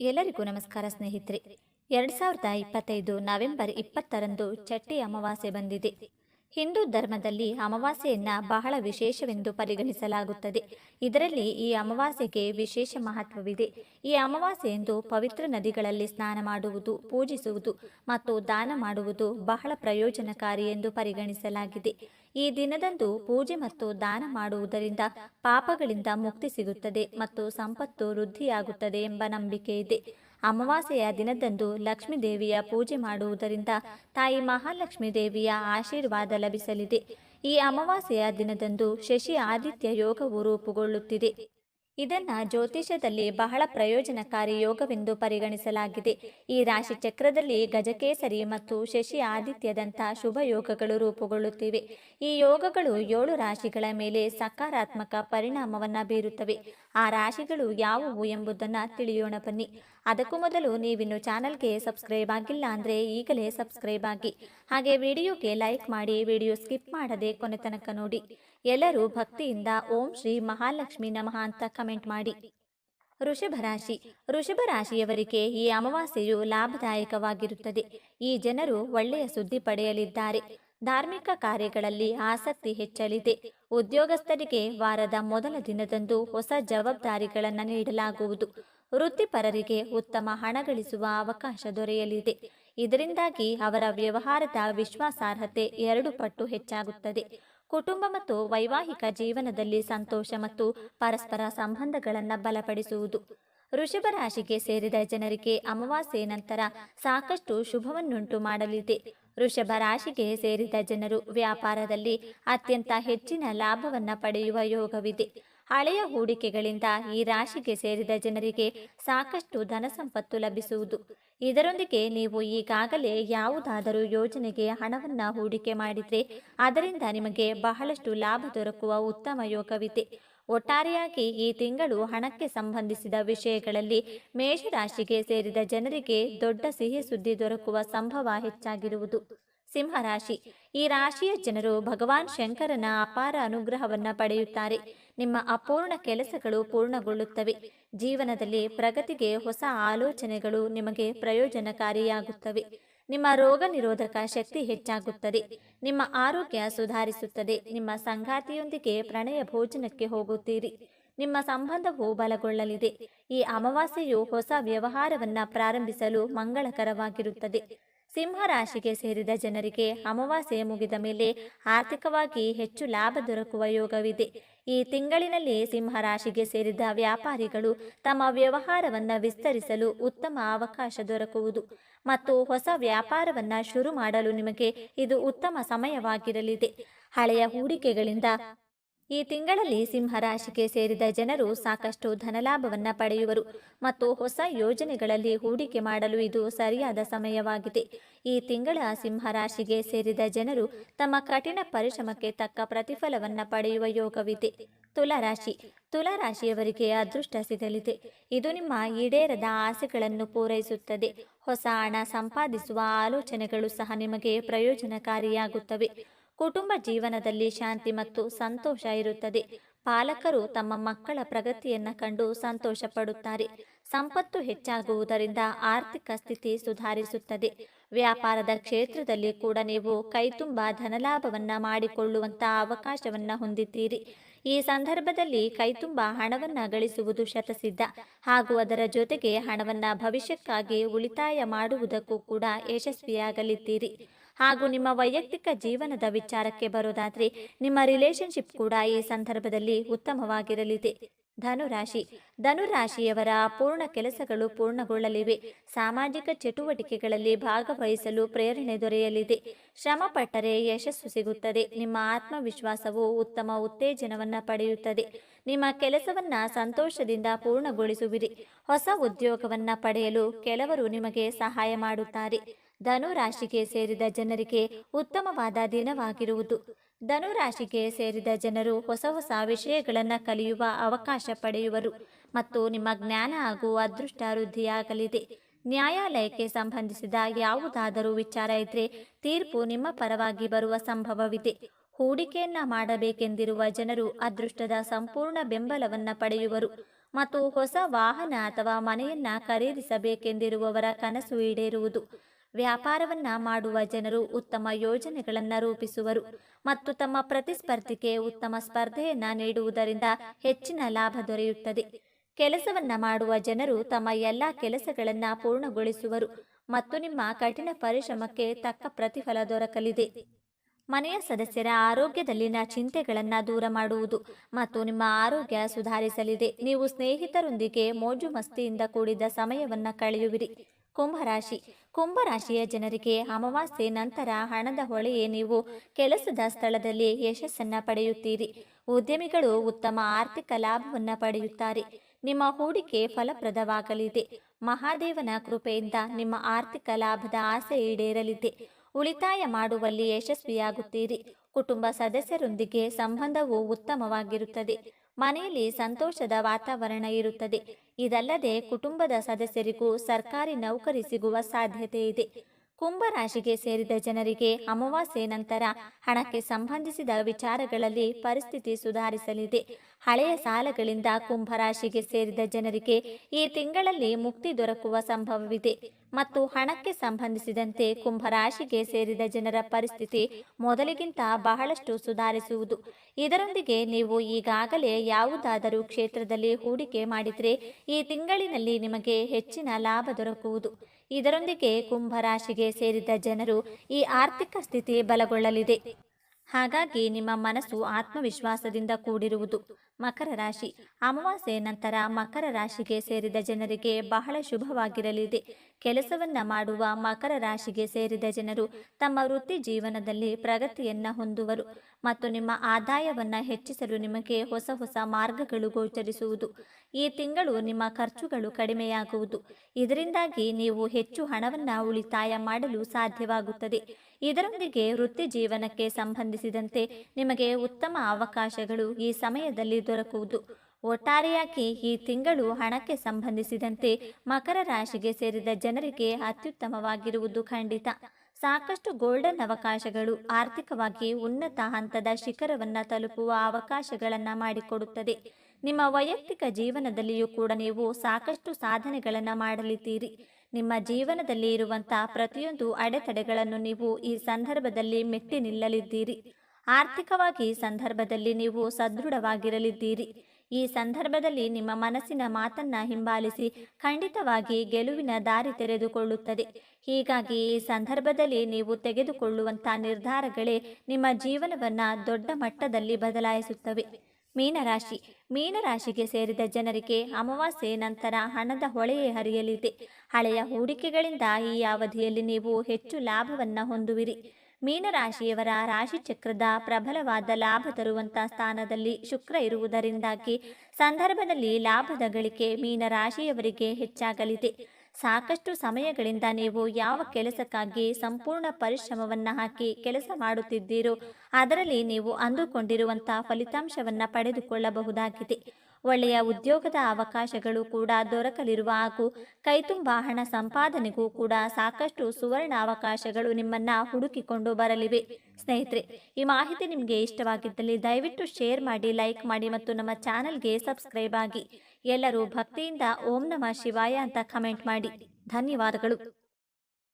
ಎಲ್ಲರಿಗೂ ನಮಸ್ಕಾರ ಸ್ನೇಹಿತರೆ. ಎರಡು ಸಾವಿರದ ಇಪ್ಪತ್ತೈದು ನವೆಂಬರ್ ಇಪ್ಪತ್ತರಂದು ಚಟ್ಟಿ ಅಮಾವಾಸ್ಯೆ ಬಂದಿದೆ. ಹಿಂದೂ ಧರ್ಮದಲ್ಲಿ ಅಮಾವಾಸ್ಯೆಯನ್ನ ಬಹಳ ವಿಶೇಷವೆಂದು ಪರಿಗಣಿಸಲಾಗುತ್ತದೆ. ಇದರಲ್ಲಿ ಈ ಅಮಾವಾಸ್ಯೆಗೆ ವಿಶೇಷ ಮಹತ್ವವಿದೆ. ಈ ಅಮಾವಾಸ್ಯೆಯಂದು ಪವಿತ್ರ ನದಿಗಳಲ್ಲಿ ಸ್ನಾನ ಮಾಡುವುದು, ಪೂಜಿಸುವುದು ಮತ್ತು ದಾನ ಮಾಡುವುದು ಬಹಳ ಪ್ರಯೋಜನಕಾರಿ ಎಂದು ಪರಿಗಣಿಸಲಾಗಿದೆ. ಈ ದಿನದಂದು ಪೂಜೆ ಮತ್ತು ದಾನ ಮಾಡುವುದರಿಂದ ಪಾಪಗಳಿಂದ ಮುಕ್ತಿ ಸಿಗುತ್ತದೆ ಮತ್ತು ಸಂಪತ್ತು ವೃದ್ಧಿಯಾಗುತ್ತದೆ ಎಂಬ ನಂಬಿಕೆ ಇದೆ ಅಮಾವಾಸ್ಯೆಯ ದಿನದಂದು ಲಕ್ಷ್ಮೀ ದೇವಿಯ ಪೂಜೆ ಮಾಡುವುದರಿಂದ ತಾಯಿ ಮಹಾಲಕ್ಷ್ಮೀ ದೇವಿಯ ಆಶೀರ್ವಾದ ಲಭಿಸಲಿದೆ. ಈ ಅಮಾವಾಸ್ಯೆಯ ದಿನದಂದು ಶಶಿ ಆದಿತ್ಯ ಯೋಗವು ರೂಪುಗೊಳ್ಳುತ್ತಿದೆ. ಇದನ್ನ ಜ್ಯೋತಿಷದಲ್ಲಿ ಬಹಳ ಪ್ರಯೋಜನಕಾರಿ ಯೋಗವೆಂದು ಪರಿಗಣಿಸಲಾಗಿದೆ. ಈ ರಾಶಿ ಚಕ್ರದಲ್ಲಿ ಗಜಕೇಸರಿ ಮತ್ತು ಶಶಿ ಆದಿತ್ಯದಂಥ ಶುಭ ಯೋಗಗಳು ರೂಪುಗೊಳ್ಳುತ್ತಿವೆ. ಈ ಯೋಗಗಳು ಏಳು ರಾಶಿಗಳ ಮೇಲೆ ಸಕಾರಾತ್ಮಕ ಪರಿಣಾಮವನ್ನು ಬೀರುತ್ತವೆ. ಆ ರಾಶಿಗಳು ಯಾವುವು ಎಂಬುದನ್ನು ತಿಳಿಯೋಣ ಬನ್ನಿ. ಅದಕ್ಕೂ ಮೊದಲು ನೀವಿನ್ನು ಚಾನಲ್ಗೆ ಸಬ್ಸ್ಕ್ರೈಬ್ ಆಗಿಲ್ಲ ಅಂದರೆ ಈಗಲೇ ಸಬ್ಸ್ಕ್ರೈಬ್ ಆಗಿ. ಹಾಗೆ ವಿಡಿಯೋಗೆ ಲೈಕ್ ಮಾಡಿ, ವಿಡಿಯೋ ಸ್ಕಿಪ್ ಮಾಡದೆ ಕೊನೆ ತನಕ ನೋಡಿ. ಎಲ್ಲರೂ ಭಕ್ತಿಯಿಂದ ಓಂ ಶ್ರೀ ಮಹಾಲಕ್ಷ್ಮಿ ನಮಃ ಅಂತ ಕಮೆಂಟ್ ಮಾಡಿ. ಋಷಭ ರಾಶಿ. ಋಷಭ ರಾಶಿಯವರಿಗೆ ಈ ಅಮಾವಾಸ್ಯೆಯು ಲಾಭದಾಯಕವಾಗಿರುತ್ತದೆ. ಈ ಜನರು ಒಳ್ಳೆಯ ಸುದ್ದಿ ಪಡೆಯಲಿದ್ದಾರೆ. ಧಾರ್ಮಿಕ ಕಾರ್ಯಗಳಲ್ಲಿ ಆಸಕ್ತಿ ಹೆಚ್ಚಲಿದೆ. ಉದ್ಯೋಗಸ್ಥರಿಗೆ ವಾರದ ಮೊದಲ ದಿನದಂದು ಹೊಸ ಜವಾಬ್ದಾರಿಗಳನ್ನು ನೀಡಲಾಗುವುದು. ವೃತ್ತಿಪರರಿಗೆ ಉತ್ತಮ ಹಣ ಗಳಿಸುವ ಅವಕಾಶ ದೊರೆಯಲಿದೆ. ಇದರಿಂದಾಗಿ ಅವರ ವ್ಯವಹಾರದ ವಿಶ್ವಾಸಾರ್ಹತೆ ಎರಡು ಪಟ್ಟು ಹೆಚ್ಚಾಗುತ್ತದೆ. ಕುಟುಂಬ ಮತ್ತು ವೈವಾಹಿಕ ಜೀವನದಲ್ಲಿ ಸಂತೋಷ ಮತ್ತು ಪರಸ್ಪರ ಸಂಬಂಧಗಳನ್ನು ಬಲಪಡಿಸುವುದು. ವೃಷಭ ರಾಶಿಗೆ ಸೇರಿದ ಜನರಿಗೆ ಅಮಾವಾಸ್ಯೆ ನಂತರ ಸಾಕಷ್ಟು ಶುಭವನ್ನುಂಟು ಮಾಡಲಿದೆ. ವೃಷಭ ರಾಶಿಗೆ ಸೇರಿದ ಜನರು ವ್ಯಾಪಾರದಲ್ಲಿ ಅತ್ಯಂತ ಹೆಚ್ಚಿನ ಲಾಭವನ್ನು ಪಡೆಯುವ ಯೋಗವಿದೆ. ಹಳೆಯ ಹೂಡಿಕೆಗಳಿಂದ ಈ ರಾಶಿಗೆ ಸೇರಿದ ಜನರಿಗೆ ಸಾಕಷ್ಟು ಧನ ಸಂಪತ್ತು ಲಭಿಸುವುದು. ಇದರೊಂದಿಗೆ ನೀವು ಈಗಾಗಲೇ ಯಾವುದಾದರೂ ಯೋಜನೆಗೆ ಹಣವನ್ನು ಹೂಡಿಕೆ ಮಾಡಿದರೆ ಅದರಿಂದ ನಿಮಗೆ ಬಹಳಷ್ಟು ಲಾಭ ದೊರಕುವ ಉತ್ತಮ ಯೋಗವಿದೆ. ಒಟ್ಟಾರೆಯಾಗಿ ಈ ತಿಂಗಳು ಹಣಕ್ಕೆ ಸಂಬಂಧಿಸಿದ ವಿಷಯಗಳಲ್ಲಿ ಮೇಷರಾಶಿಗೆ ಸೇರಿದ ಜನರಿಗೆ ದೊಡ್ಡ ಸಿಹಿ ಸುದ್ದಿ ದೊರಕುವ ಸಂಭವ ಹೆಚ್ಚಾಗಿರುವುದು. ಸಿಂಹರಾಶಿ. ಈ ರಾಶಿಯ ಜನರು ಭಗವಾನ್ ಶಂಕರನ ಅಪಾರ ಅನುಗ್ರಹವನ್ನ ಪಡೆಯುತ್ತಾರೆ. ನಿಮ್ಮ ಅಪೂರ್ಣ ಕೆಲಸಗಳು ಪೂರ್ಣಗೊಳ್ಳುತ್ತವೆ. ಜೀವನದಲ್ಲಿ ಪ್ರಗತಿಗೆ ಹೊಸ ಆಲೋಚನೆಗಳು ನಿಮಗೆ ಪ್ರಯೋಜನಕಾರಿಯಾಗುತ್ತವೆ. ನಿಮ್ಮ ರೋಗ ನಿರೋಧಕ ಶಕ್ತಿ ಹೆಚ್ಚಾಗುತ್ತದೆ. ನಿಮ್ಮ ಆರೋಗ್ಯ ಸುಧಾರಿಸುತ್ತದೆ. ನಿಮ್ಮ ಸಂಗಾತಿಯೊಂದಿಗೆ ಪ್ರಣಯ ಭೋಜನಕ್ಕೆ ಹೋಗುತ್ತೀರಿ. ನಿಮ್ಮ ಸಂಬಂಧವು ಬಲಗೊಳ್ಳಲಿದೆ. ಈ ಅಮಾವಾಸ್ಯೆಯು ಹೊಸ ವ್ಯವಹಾರವನ್ನು ಪ್ರಾರಂಭಿಸಲು ಮಂಗಳಕರವಾಗಿರುತ್ತದೆ. ಸಿಂಹ ರಾಶಿಗೆ ಸೇರಿದ ಜನರಿಗೆ ಅಮಾವಾಸ್ಯೆ ಮುಗಿದ ಮೇಲೆ ಆರ್ಥಿಕವಾಗಿ ಹೆಚ್ಚು ಲಾಭ ದೊರಕುವ ಯೋಗವಿದೆ. ಈ ತಿಂಗಳಿನಲ್ಲಿ ಸಿಂಹ ರಾಶಿಗೆ ಸೇರಿದ ವ್ಯಾಪಾರಿಗಳು ತಮ್ಮ ವ್ಯವಹಾರವನ್ನು ವಿಸ್ತರಿಸಲು ಉತ್ತಮ ಅವಕಾಶ ದೊರಕುವುದು ಮತ್ತು ಹೊಸ ವ್ಯಾಪಾರವನ್ನ ಶುರು ಮಾಡಲು ನಿಮಗೆ ಇದು ಉತ್ತಮ ಸಮಯವಾಗಿರಲಿದೆ. ಹಳೆಯ ಹೂಡಿಕೆಗಳಿಂದ ಈ ತಿಂಗಳಲ್ಲಿ ಸಿಂಹರಾಶಿಗೆ ಸೇರಿದ ಜನರು ಸಾಕಷ್ಟು ಧನಲಾಭವನ್ನು ಪಡೆಯುವರು ಮತ್ತು ಹೊಸ ಯೋಜನೆಗಳಲ್ಲಿ ಹೂಡಿಕೆ ಮಾಡಲು ಇದು ಸರಿಯಾದ ಸಮಯವಾಗಿದೆ. ಈ ತಿಂಗಳ ಸಿಂಹರಾಶಿಗೆ ಸೇರಿದ ಜನರು ತಮ್ಮ ಕಠಿಣ ಪರಿಶ್ರಮಕ್ಕೆ ತಕ್ಕ ಪ್ರತಿಫಲವನ್ನು ಪಡೆಯುವ ಯೋಗವಿದೆ. ತುಲಾರಾಶಿ, ತುಲಾರಾಶಿಯವರಿಗೆ ಅದೃಷ್ಟ ಸಿಗಲಿದೆ. ಇದು ನಿಮ್ಮ ಈಡೇರದ ಆಸೆಗಳನ್ನು ಪೂರೈಸುತ್ತದೆ. ಹೊಸ ಹಣ ಸಂಪಾದಿಸುವ ಆಲೋಚನೆಗಳು ಸಹ ನಿಮಗೆ ಪ್ರಯೋಜನಕಾರಿಯಾಗುತ್ತವೆ. ಕುಟುಂಬ ಜೀವನದಲ್ಲಿ ಶಾಂತಿ ಮತ್ತು ಸಂತೋಷ ಇರುತ್ತದೆ. ಪಾಲಕರು ತಮ್ಮ ಮಕ್ಕಳ ಪ್ರಗತಿಯನ್ನ ಕಂಡು ಸಂತೋಷ ಪಡುತ್ತಾರೆ ಸಂಪತ್ತು ಹೆಚ್ಚಾಗುವುದರಿಂದ ಆರ್ಥಿಕ ಸ್ಥಿತಿ ಸುಧಾರಿಸುತ್ತದೆ. ವ್ಯಾಪಾರದ ಕ್ಷೇತ್ರದಲ್ಲಿ ಕೂಡ ನೀವು ಕೈತುಂಬ ಧನಲಾಭವನ್ನ ಮಾಡಿಕೊಳ್ಳುವಂತ ಅವಕಾಶವನ್ನ ಹೊಂದಿದ್ದೀರಿ. ಈ ಸಂದರ್ಭದಲ್ಲಿ ಕೈತುಂಬ ಹಣವನ್ನ ಗಳಿಸುವುದು ಶತಸಿದ್ಧ. ಹಾಗೂ ಅದರ ಜೊತೆಗೆ ಹಣವನ್ನ ಭವಿಷ್ಯಕ್ಕಾಗಿ ಉಳಿತಾಯ ಮಾಡುವುದಕ್ಕೂ ಕೂಡ ಯಶಸ್ವಿಯಾಗಲಿದ್ದೀರಿ. ಹಾಗೂ ನಿಮ್ಮ ವೈಯಕ್ತಿಕ ಜೀವನದ ವಿಚಾರಕ್ಕೆ ಬರೋದಾದ್ರೆ ನಿಮ್ಮ ರಿಲೇಶನ್ಶಿಪ್ ಕೂಡ ಈ ಸಂದರ್ಭದಲ್ಲಿ ಉತ್ತಮವಾಗಿರಲಿದೆ. ಧನುರಾಶಿ. ಧನುರಾಶಿಯವರ ಪೂರ್ಣ ಕೆಲಸಗಳು ಪೂರ್ಣಗೊಳ್ಳಲಿವೆ. ಸಾಮಾಜಿಕ ಚಟುವಟಿಕೆಗಳಲ್ಲಿ ಭಾಗವಹಿಸಲು ಪ್ರೇರಣೆ ದೊರೆಯಲಿದೆ. ಶ್ರಮ ಪಟ್ಟರೆ ಯಶಸ್ಸು ಸಿಗುತ್ತದೆ. ನಿಮ್ಮ ಆತ್ಮವಿಶ್ವಾಸವು ಉತ್ತಮ ಉತ್ತೇಜನವನ್ನು ಪಡೆಯುತ್ತದೆ. ನಿಮ್ಮ ಕೆಲಸವನ್ನ ಸಂತೋಷದಿಂದ ಪೂರ್ಣಗೊಳಿಸುವಿರಿ. ಹೊಸ ಉದ್ಯೋಗವನ್ನ ಪಡೆಯಲು ಕೆಲವರು ನಿಮಗೆ ಸಹಾಯ ಮಾಡುತ್ತಾರೆ. ಧನುರಾಶಿಗೆ ಸೇರಿದ ಜನರಿಗೆ ಉತ್ತಮವಾದ ದಿನವಾಗಿರುವುದು. ಧನುರಾಶಿಗೆ ಸೇರಿದ ಜನರು ಹೊಸ ಹೊಸ ವಿಷಯಗಳನ್ನು ಕಲಿಯುವ ಅವಕಾಶ ಪಡೆಯುವರು ಮತ್ತು ನಿಮ್ಮ ಜ್ಞಾನ ಹಾಗೂ ಅದೃಷ್ಟ ವೃದ್ಧಿಯಾಗಲಿದೆ. ನ್ಯಾಯಾಲಯಕ್ಕೆ ಸಂಬಂಧಿಸಿದ ಯಾವುದಾದರೂ ವಿಚಾರ ಇದ್ರೆ ತೀರ್ಪು ನಿಮ್ಮ ಪರವಾಗಿ ಬರುವ ಸಂಭವವಿದೆ. ಹೂಡಿಕೆಯನ್ನ ಮಾಡಬೇಕೆಂದಿರುವ ಜನರು ಅದೃಷ್ಟದ ಸಂಪೂರ್ಣ ಬೆಂಬಲವನ್ನ ಪಡೆಯುವರು ಮತ್ತು ಹೊಸ ವಾಹನ ಅಥವಾ ಮನೆಯನ್ನ ಖರೀದಿಸಬೇಕೆಂದಿರುವವರ ಕನಸು ಈಡೇರುವುದು. ವ್ಯಾಪಾರವನ್ನ ಮಾಡುವ ಜನರು ಉತ್ತಮ ಯೋಜನೆಗಳನ್ನು ರೂಪಿಸುವರು ಮತ್ತು ತಮ್ಮ ಪ್ರತಿಸ್ಪರ್ಧಿಗೆ ಉತ್ತಮ ಸ್ಪರ್ಧೆಯನ್ನ ನೀಡುವುದರಿಂದ ಹೆಚ್ಚಿನ ಲಾಭ ದೊರೆಯುತ್ತದೆ. ಕೆಲಸವನ್ನ ಮಾಡುವ ಜನರು ತಮ್ಮ ಎಲ್ಲ ಕೆಲಸಗಳನ್ನ ಪೂರ್ಣಗೊಳಿಸುವರು ಮತ್ತು ನಿಮ್ಮ ಕಠಿಣ ಪರಿಶ್ರಮಕ್ಕೆ ತಕ್ಕ ಪ್ರತಿಫಲ ದೊರಕಲಿದೆ. ಮನೆಯ ಸದಸ್ಯರ ಆರೋಗ್ಯದಲ್ಲಿನ ಚಿಂತೆಗಳನ್ನು ದೂರ ಮಾಡುವುದು ಮತ್ತು ನಿಮ್ಮ ಆರೋಗ್ಯ ಸುಧಾರಿಸಲಿದೆ. ನೀವು ಸ್ನೇಹಿತರೊಂದಿಗೆ ಮೋಜು ಮಸ್ತಿಯಿಂದ ಕೂಡಿದ ಸಮಯವನ್ನು ಕಳೆಯುವಿರಿ. ಕುಂಭರಾಶಿ ಕುಂಭರಾಶಿಯ ಜನರಿಗೆ ಅಮಾವಾಸ್ಯೆ ನಂತರ ಹಣದ ಹೊಳೆಯೇ ನೀವು ಕೆಲಸದ ಸ್ಥಳದಲ್ಲಿ ಯಶಸ್ಸನ್ನ ಪಡೆಯುತ್ತೀರಿ. ಉದ್ಯಮಿಗಳು ಉತ್ತಮ ಆರ್ಥಿಕ ಲಾಭವನ್ನು ಪಡೆಯುತ್ತಾರೆ. ನಿಮ್ಮ ಹೂಡಿಕೆ ಫಲಪ್ರದವಾಗಲಿದೆ. ಮಹಾದೇವನ ಕೃಪೆಯಿಂದ ನಿಮ್ಮ ಆರ್ಥಿಕ ಲಾಭದ ಆಸೆ ಈಡೇರಲಿದೆ. ಉಳಿತಾಯ ಮಾಡುವಲ್ಲಿ ಯಶಸ್ವಿಯಾಗುತ್ತೀರಿ. ಕುಟುಂಬ ಸದಸ್ಯರೊಂದಿಗೆ ಸಂಬಂಧವು ಉತ್ತಮವಾಗಿರುತ್ತದೆ. ಮನೆಯಲ್ಲಿ ಸಂತೋಷದ ವಾತಾವರಣ ಇರುತ್ತದೆ. ಇದಲ್ಲದೆ ಕುಟುಂಬದ ಸದಸ್ಯರಿಗೂ ಸರ್ಕಾರಿ ನೌಕರಿ ಸಿಗುವ ಸಾಧ್ಯತೆ ಇದೆ. ಕುಂಭರಾಶಿಗೆ ಸೇರಿದ ಜನರಿಗೆ ಅಮಾವಾಸ್ಯೆ ನಂತರ ಹಣಕ್ಕೆ ಸಂಬಂಧಿಸಿದ ವಿಚಾರಗಳಲ್ಲಿ ಪರಿಸ್ಥಿತಿ ಸುಧಾರಿಸಲಿದೆ. ಹಳೆಯ ಸಾಲಗಳಿಂದ ಕುಂಭರಾಶಿಗೆ ಸೇರಿದ ಜನರಿಗೆ ಈ ತಿಂಗಳಲ್ಲಿ ಮುಕ್ತಿ ದೊರಕುವ ಸಂಭವವಿದೆ. ಮತ್ತು ಹಣಕ್ಕೆ ಸಂಬಂಧಿಸಿದಂತೆ ಕುಂಭರಾಶಿಗೆ ಸೇರಿದ ಜನರ ಪರಿಸ್ಥಿತಿ ಮೊದಲಿಗಿಂತ ಬಹಳಷ್ಟು ಸುಧಾರಿಸುವುದು. ಇದರೊಂದಿಗೆ ನೀವು ಈಗಾಗಲೇ ಯಾವುದಾದರೂ ಕ್ಷೇತ್ರದಲ್ಲಿ ಹೂಡಿಕೆ ಮಾಡಿದರೆ ಈ ತಿಂಗಳಿನಲ್ಲಿ ನಿಮಗೆ ಹೆಚ್ಚಿನ ಲಾಭ ದೊರಕುವುದು. ಇದರೊಂದಿಗೆ ಕುಂಭರಾಶಿಗೆ ಸೇರಿದ ಜನರು ಈ ಆರ್ಥಿಕ ಸ್ಥಿತಿ ಬಲಗೊಳ್ಳಲಿದೆ. ಹಾಗಾಗಿ ನಿಮ್ಮ ಮನಸ್ಸು ಆತ್ಮವಿಶ್ವಾಸದಿಂದ ಕೂಡಿರುವುದು. ಮಕರ ರಾಶಿ. ಅಮಾವಾಸ್ಯೆ ನಂತರ ಮಕರ ರಾಶಿಗೆ ಸೇರಿದ ಜನರಿಗೆ ಬಹಳ ಶುಭವಾಗಿರಲಿದೆ. ಕೆಲಸವನ್ನ ಮಾಡುವ ಮಕರ ರಾಶಿಗೆ ಸೇರಿದ ಜನರು ತಮ್ಮ ವೃತ್ತಿ ಜೀವನದಲ್ಲಿ ಪ್ರಗತಿಯನ್ನ ಹೊಂದುವರು ಮತ್ತು ನಿಮ್ಮ ಆದಾಯವನ್ನ ಹೆಚ್ಚಿಸಲು ನಿಮಗೆ ಹೊಸ ಹೊಸ ಮಾರ್ಗಗಳು ಗೋಚರಿಸುವುದು. ಈ ತಿಂಗಳು ನಿಮ್ಮ ಖರ್ಚುಗಳು ಕಡಿಮೆಯಾಗುವುದು. ಇದರಿಂದಾಗಿ ನೀವು ಹೆಚ್ಚು ಹಣವನ್ನ ಉಳಿತಾಯ ಮಾಡಲು ಸಾಧ್ಯವಾಗುತ್ತದೆ. ಇದರೊಂದಿಗೆ ವೃತ್ತಿ ಜೀವನಕ್ಕೆ ಸಂಬಂಧಿಸಿದಂತೆ ನಿಮಗೆ ಉತ್ತಮ ಅವಕಾಶಗಳು ಈ ಸಮಯದಲ್ಲಿ ದೊರಕುವುದು. ಒಟ್ಟಾರೆಯಾಗಿ ಈ ತಿಂಗಳು ಹಣಕ್ಕೆ ಸಂಬಂಧಿಸಿದಂತೆ ಮಕರ ರಾಶಿಗೆ ಸೇರಿದ ಜನರಿಗೆ ಅತ್ಯುತ್ತಮವಾಗಿರುವುದು ಖಂಡಿತ. ಸಾಕಷ್ಟು ಗೋಲ್ಡನ್ ಅವಕಾಶಗಳು ಆರ್ಥಿಕವಾಗಿ ಉನ್ನತ ಹಂತದ ಶಿಖರವನ್ನು ತಲುಪುವ ಅವಕಾಶಗಳನ್ನು ಮಾಡಿಕೊಡುತ್ತದೆ. ನಿಮ್ಮ ವೈಯಕ್ತಿಕ ಜೀವನದಲ್ಲಿಯೂ ಕೂಡ ನೀವು ಸಾಕಷ್ಟು ಸಾಧನೆಗಳನ್ನು ಮಾಡಲಿದ್ದೀರಿ. ನಿಮ್ಮ ಜೀವನದಲ್ಲಿ ಇರುವಂತಹ ಪ್ರತಿಯೊಂದು ಅಡೆತಡೆಗಳನ್ನು ನೀವು ಈ ಸಂದರ್ಭದಲ್ಲಿ ಮೆಟ್ಟಿ ನಿಲ್ಲಲಿದ್ದೀರಿ. ಆರ್ಥಿಕವಾಗಿ ಈ ಸಂದರ್ಭದಲ್ಲಿ ನೀವು ಸದೃಢವಾಗಿರಲಿದ್ದೀರಿ. ಈ ಸಂದರ್ಭದಲ್ಲಿ ನಿಮ್ಮ ಮನಸ್ಸಿನ ಮಾತನ್ನ ಹಿಂಬಾಲಿಸಿ ಖಂಡಿತವಾಗಿ ಗೆಲುವಿನ ದಾರಿ ತೆರೆದುಕೊಳ್ಳುತ್ತದೆ. ಹೀಗಾಗಿ ಈ ಸಂದರ್ಭದಲ್ಲಿ ನೀವು ತೆಗೆದುಕೊಳ್ಳುವಂಥ ನಿರ್ಧಾರಗಳೇ ನಿಮ್ಮ ಜೀವನವನ್ನ ದೊಡ್ಡ ಮಟ್ಟದಲ್ಲಿ ಬದಲಾಯಿಸುತ್ತವೆ. ಮೀನರಾಶಿ. ಮೀನರಾಶಿಗೆ ಸೇರಿದ ಜನರಿಗೆ ಅಮಾವಾಸ್ಯೆ ನಂತರ ಹಣದ ಹೊಳೆಯೇ ಹರಿಯಲಿದೆ. ಹಳೆಯ ಹೂಡಿಕೆಗಳಿಂದ ಈ ಅವಧಿಯಲ್ಲಿ ನೀವು ಹೆಚ್ಚು ಲಾಭವನ್ನು ಹೊಂದುವಿರಿ. ಮೀನರಾಶಿಯವರ ರಾಶಿಚಕ್ರದ ಪ್ರಬಲವಾದ ಲಾಭ ತರುವಂಥ ಸ್ಥಾನದಲ್ಲಿ ಶುಕ್ರ ಇರುವುದರಿಂದಾಗಿ ಸಂದರ್ಭದಲ್ಲಿ ಲಾಭದ ಗಳಿಕೆ ಮೀನರಾಶಿಯವರಿಗೆ ಹೆಚ್ಚಾಗಲಿದೆ. ಸಾಕಷ್ಟು ಸಮಯಗಳಿಂದ ನೀವು ಯಾವ ಕೆಲಸಕ್ಕಾಗಿ ಸಂಪೂರ್ಣ ಪರಿಶ್ರಮವನ್ನು ಹಾಕಿ ಕೆಲಸ ಮಾಡುತ್ತಿದ್ದೀರೋ ಅದರಲ್ಲಿ ನೀವು ಅಂದುಕೊಂಡಿರುವಂತಹ ಫಲಿತಾಂಶವನ್ನು ಪಡೆದುಕೊಳ್ಳಬಹುದಾಗಿದೆ. ಒಳ್ಳೆಯ ಉದ್ಯೋಗದ ಅವಕಾಶಗಳು ಕೂಡ ದೊರಕಲಿರುವ ಹಾಗೂ ಕೈತುಂಬ ಹಣ ಸಂಪಾದನೆಗೂ ಕೂಡ ಸಾಕಷ್ಟು ಸುವರ್ಣ ಅವಕಾಶಗಳು ನಿಮ್ಮನ್ನ ಹುಡುಕಿಕೊಂಡು ಬರಲಿವೆ. ಸ್ನೇಹಿತರೆ, ಈ ಮಾಹಿತಿ ನಿಮಗೆ ಇಷ್ಟವಾಗಿದ್ದಲ್ಲಿ ದಯವಿಟ್ಟು ಶೇರ್ ಮಾಡಿ, ಲೈಕ್ ಮಾಡಿ ಮತ್ತು ನಮ್ಮ ಚಾನಲ್ಗೆ ಸಬ್ಸ್ಕ್ರೈಬ್ ಆಗಿ. ಎಲ್ಲರೂ ಭಕ್ತಿಯಿಂದ ಓಂ ನಮ ಶಿವಾಯ ಅಂತ ಕಮೆಂಟ್ ಮಾಡಿ. ಧನ್ಯವಾದಗಳು.